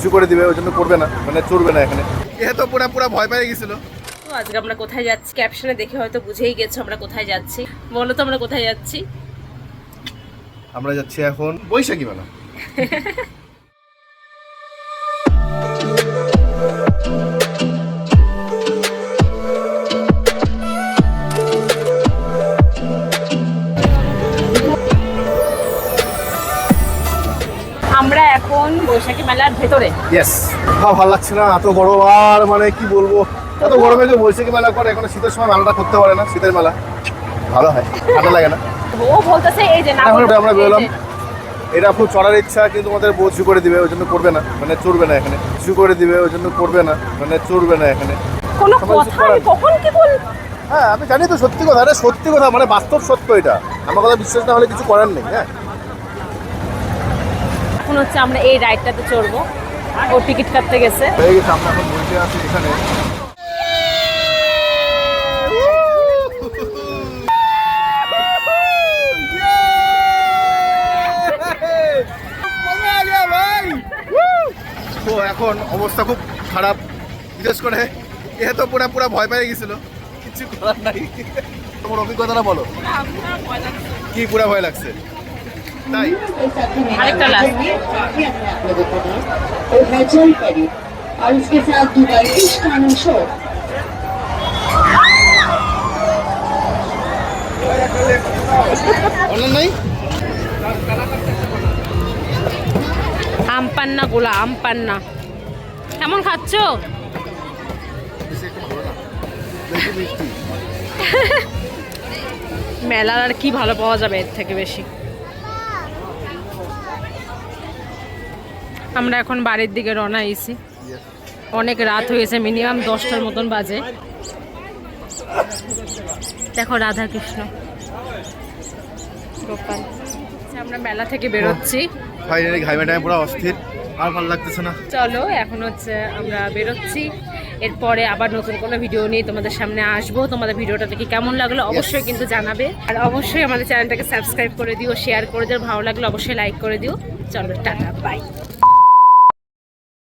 কিছু করে দিবে ওই জন্য করবে না মানে চড়বে না এখানে। এ তো পুরো পুরো ভয় পেয়ে গেছিল। তো আজকে আমরা কোথায় যাচ্ছি? ক্যাপশনে দেখে হয়তো বুঝেই গেছো আমরা কোথায় যাচ্ছি। বলো তো আমরা কোথায় যাচ্ছি? আমরা যাচ্ছি এখন বৈশাখী মেলা। আমরা এখন বৈশাখী মেলার ভেতরে। ইয়েস ভালো লাগছে না এত গরম আর মানে কি বলব? এত গরমে যে বৈশাখী মেলা করে এখন শীতের সময় মেলাটা করতে পারে না শীতের মেলা। ভালো হয় ভালো লাগে না? ও বলতেছে এই যে না আমরা বেরোলাম। এটা খুব চড়ার ইচ্ছা কিন্তু আমাদের বউ কিছু করে দিবে ওই জন্য করবে না মানে চড়বে না এখানে। কিছু করে দিবে ওই জন্য করবে না মানে চড়বে না এখানে। কোনো কথা কখন কি বল হ্যাঁ আমি জানি তো সত্যি কথা এটা সত্যি কথা মানে বাস্তব সত্য এটা। আমার কথা বিশ্বাস না হলে কিছু করার নেই হ্যাঁ। এখন হচ্ছে আমরা এই রাইডটাতে চড়বো। ও টিকিট কাটতে গেছে। এখানে তো এখন অবস্থা খুব খারাপ। বিশেষ করে এ তো পুরা পুরা ভয় পেয়ে গেছিল। কিছু করার নাই। তোমার অভিজ্ঞতাটা বলো। কি পুরা ভয় লাগছে? তাই আরেকটা last। और है जल परी और इसके साथ दुबई फिश कानून शो অনলাইন নাই আম পান্না গোলা আম পান্না কেমন খাচ্ছ বেশি মিষ্টি মেলার আর কি ভালো পাওয়া যাবে এর থেকে বেশি আমরা এখন বাড়ির দিকে রওনা হয়েছি। অনেক রাত হয়েছে মিনিমাম দশটার মতন বাজে। দেখো রাধা কৃষ্ণ গোপাল। আচ্ছা, আমরা মেলা থেকে বেরোচ্ছি। ফাইনালি পুরো অস্থির। আর ভালো লাগতেছে না। চলো এখন হচ্ছে আমরা বেরোচ্ছি। এরপরে আবার নতুন কোনো ভিডিও নিয়ে তোমাদের সামনে আসব। তোমাদের ভিডিওটা দেখে কেমন লাগল অবশ্যই কিন্তু জানাবে। আর অবশ্যই আমাদের চ্যানেলটাকে সাবস্ক্রাইব করে দিও শেয়ার করে দিও। ভালো লাগলে অবশ্যই লাইক করে দিও। চলো টাটা বাই